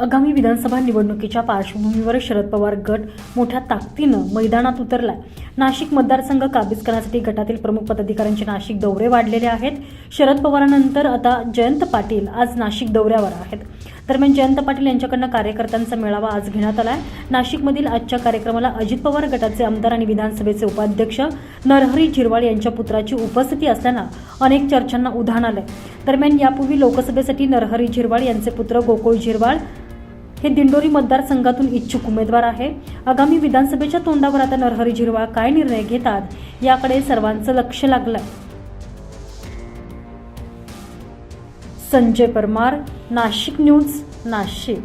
आगामी विधानसभा निवडणुकीच्या पार्श्वभूमीवर शरद पवार गट मोठ्या ताकदीनं मैदानात उतरलाय. नाशिक मतदारसंघ काबीज करण्यासाठी गटातील प्रमुख पदाधिकाऱ्यांचे नाशिक दौरे वाढलेले आहेत. शरद पवारानंतर आता जयंत पाटील आज नाशिक दौऱ्यावर आहेत. दरम्यान जयंत पाटील यांच्याकडनं कार्यकर्त्यांचा मेळावा आज घेण्यात आलाय. नाशिकमधील आजच्या कार्यक्रमाला अजित पवार गटाचे आमदार आणि विधानसभेचे उपाध्यक्ष नरहरी झिरवाळ यांच्या पुत्राची उपस्थिती असल्यानं अनेक चर्चांना उधाण आलंय. दरम्यान यापूर्वी लोकसभेसाठी नरहरी झिरवाळ यांचे पुत्र गोकुळ झिरवाळ हे दिंडोरी मतदारसंघातून इच्छुक उमेदवार आहे. आगामी विधानसभेच्या तोंडावर आता नरहरी झिरवाळ काय निर्णय घेतात याकडे सर्वांचं लक्ष लागलं संजय परमार नाशिक न्यूज नाशिक.